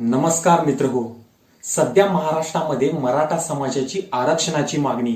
नमस्कार मित्र हो सध्या महाराष्ट्रामध्ये मराठा समाजाची आरक्षणाची मागणी.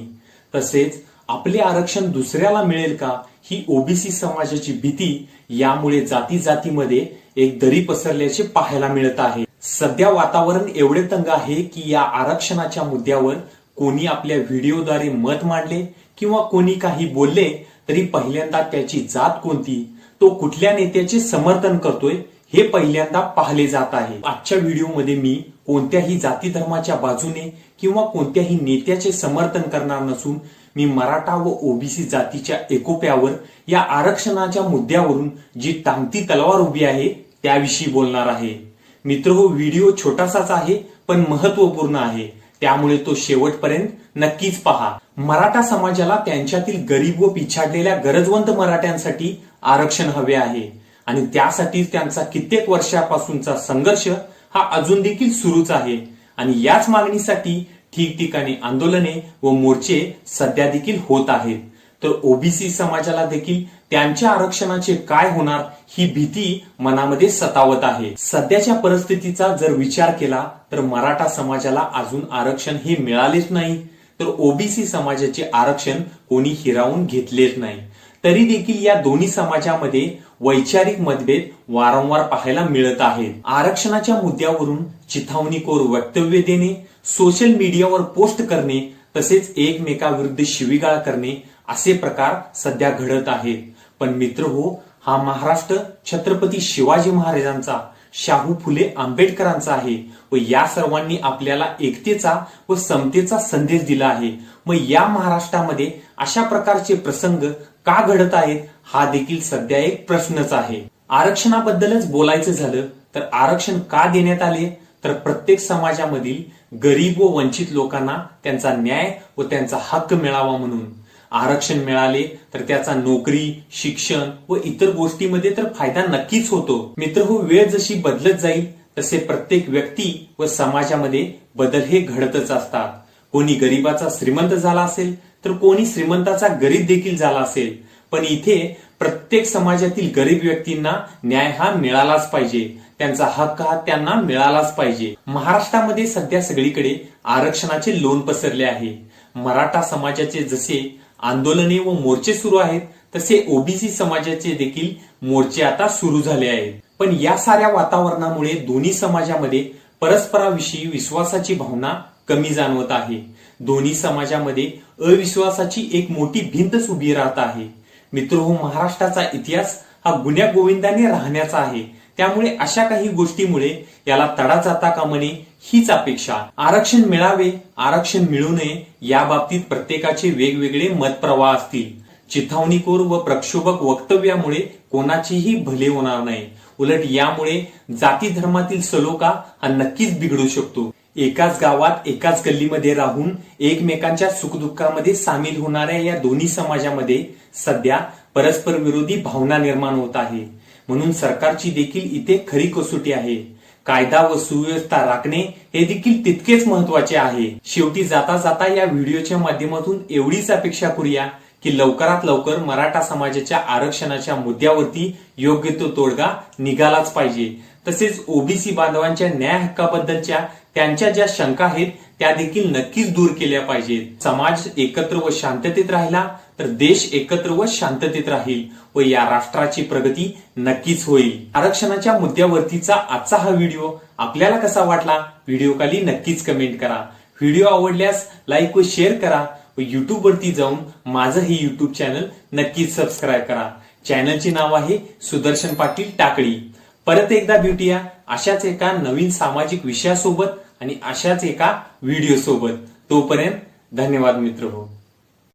तसेच आपले आरक्षण दुसऱ्याला मिळेल का ही ओबीसी समाजाची भीती यामुळे जाती जातीमध्ये एक दरी पसरल्याचे पाहायला मिळत आहे. सध्या वातावरण एवढे तंग आहे की या आरक्षणाच्या मुद्द्यावर कोणी आपल्या व्हिडिओद्वारे मत मांडले किंवा कोणी काही बोलले तरी पहिल्यांदा त्याची जात कोणती? तो कुठल्या नेत्याचे समर्थन करतोय? हे पहिल्यांदा पाहिले जात आहे. आजच्या व्हिडिओमध्ये मी कोणत्याही जाती धर्माच्या बाजूने किंवा कोणत्याही नेत्याचे समर्थन करणार नसून मी मराठा व ओबीसी जातीच्या एकोप्यावर या आरक्षणाच्या मुद्द्यावरून जी टांगती तलवार उभी आहे त्याविषयी बोलणार आहे. मित्र हो व्हिडिओ छोटासाच आहे पण महत्त्वपूर्ण आहे. त्यामुळे तो शेवटपर्यंत नक्कीच पहा. मराठा समाजाला त्यांच्यातील गरीब व पिछाडलेल्या गरजवंत मराठ्यांसाठी आरक्षण हवे आहे. आणि त्यासाठी त्यांचा कित्येक वर्षापासूनचा संघर्ष हा अजून देखील सुरूच आहे. आणि याच मागणीसाठी ठिकठिकाणी आंदोलने व मोर्चे सध्या देखील होत आहेत. तर ओबीसी समाजाला देखील त्यांच्या आरक्षणाचे काय होणार ही भीती मनामध्ये सतावत आहे. सध्याच्या परिस्थितीचा जर विचार केला तर मराठा समाजाला अजून आरक्षण हे मिळालेच नाही. तर ओबीसी समाजाचे आरक्षण कोणी हिरावून घेतलेच नाही. तरी देखील या दोन्ही समाजामध्ये वैचारिक मतभेद वारंवार पाहायला मिळत आहेत. आरक्षणाच्या मुद्द्यावरून चिथावणीकोर वक्तव्य देणे सोशल मीडियावर पोस्ट करणे तसेच एकमेकाविरुद्ध शिवीगाळ करणे असे प्रकार सध्या घडत आहेत. पण मित्र हो हा महाराष्ट्र छत्रपती शिवाजी महाराजांचा शाहू फुले आंबेडकरांचा आहे व या सर्वांनी आपल्याला एकतेचा व समतेचा संदेश दिला आहे. मग या महाराष्ट्रामध्ये अशा प्रकारचे प्रसंग का घडत आहेत हा देखील सध्या एक प्रश्नच आहे. आरक्षणाबद्दलच बोलायचं झालं तर आरक्षण का देण्यात आले? तर प्रत्येक समाजामधील गरीब व वंचित लोकांना त्यांचा न्याय व त्यांचा हक्क मिळावा म्हणून. आरक्षण मिळाले तर त्याचा नोकरी शिक्षण व इतर गोष्टीमध्ये तर फायदा नक्कीच होतो. मित्र हो वेळ जशी बदलत जाईल तसे प्रत्येक व्यक्ती व समाजामध्ये बदल हे घडतच असतात. कोणी गरीबाचा श्रीमंत झाला असेल तर कोणी श्रीमंताचा गरीब देखील झाला असेल. पण इथे प्रत्येक समाजातील गरीब व्यक्तींना न्याय हा मिळालाच पाहिजे. त्यांचा हक्क हा त्यांना मिळालाच पाहिजे. महाराष्ट्रामध्ये सध्या सगळीकडे आरक्षणाचे लोन पसरले आहे. मराठा समाजाचे जसे आंदोलने व मोर्चे सुरू आहेत तसे ओबीसी समाजाचे देखील मोर्चे आता सुरू झाले आहेत. पण या साऱ्या वातावरणामुळे दोन्ही समाजामध्ये परस्पराविषयी विश्वासाची भावना कमी जाणवत आहे. दोन्ही समाजामध्ये अविश्वासाची एक मोठी भिंतच उभी राहत आहे. मित्र हो महाराष्ट्राचा इतिहास हा गुन्ह्या गोविंदाने राहण्याचा आहे. त्यामुळे अशा काही गोष्टीमुळे याला तडा जाता का म्हणे हीच अपेक्षा. आरक्षण मिळावे आरक्षण मिळू नये या बाबतीत प्रत्येकाचे वेगवेगळे मतप्रवाह असतील. चिथावणीकोर व प्रक्षोभक वक्तव्यामुळे कोणाचेही भले होणार नाही. उलट यामुळे जाती धर्मातील सलोखा हा नक्कीच बिघडू शकतो. एकाच गावात एकाच गल्लीमध्ये राहून एकमेकांच्या सुखदुःखामध्ये सामील होणाऱ्या या दोन्ही समाजामध्ये सध्या परस्पर विरोधी भावना निर्माण होत आहे. म्हणून सरकारची देखील इथे खरी कसोटी आहे. कायदा व सुव्यवस्था राखणे हे देखील तितकेच महत्त्वाचे आहे. शेवटी जाता जाता या व्हिडिओच्या माध्यमातून एवढीच अपेक्षा करूया की लवकरात लवकर मराठा समाजाच्या आरक्षणाच्या मुद्द्यावरती योग्य तो तोडगा निघालाच पाहिजे. तसेच ओबीसी बांधवांच्या न्याय हक्काबद्दलच्या त्यांच्या ज्या शंका आहेत त्या देखील नक्कीच दूर केल्या पाहिजेत. समाज एकत्र व शांततेत राहिला तर देश एकत्र व शांततेत राहील व या राष्ट्राची प्रगती नक्कीच होईल. आरक्षणाच्या मुद्द्यावरतीचा आजचा हा व्हिडिओ आपल्याला कसा वाटला? व्हिडिओ खाली नक्कीच कमेंट करा. व्हिडिओ आवडल्यास लाईक व शेअर करा व युट्यूब वरती जाऊन माझं हे युट्यूब चॅनल नक्कीच सबस्क्राईब करा. चॅनलचे नाव आहे सुदर्शन पाटील टाकळी. परत एकदा भेटूया अशाच एका नवीन सामाजिक विषयासोबत. आणि अशाच एका व्हिडिओ सोबत तोपर्यंत धन्यवाद मित्र हो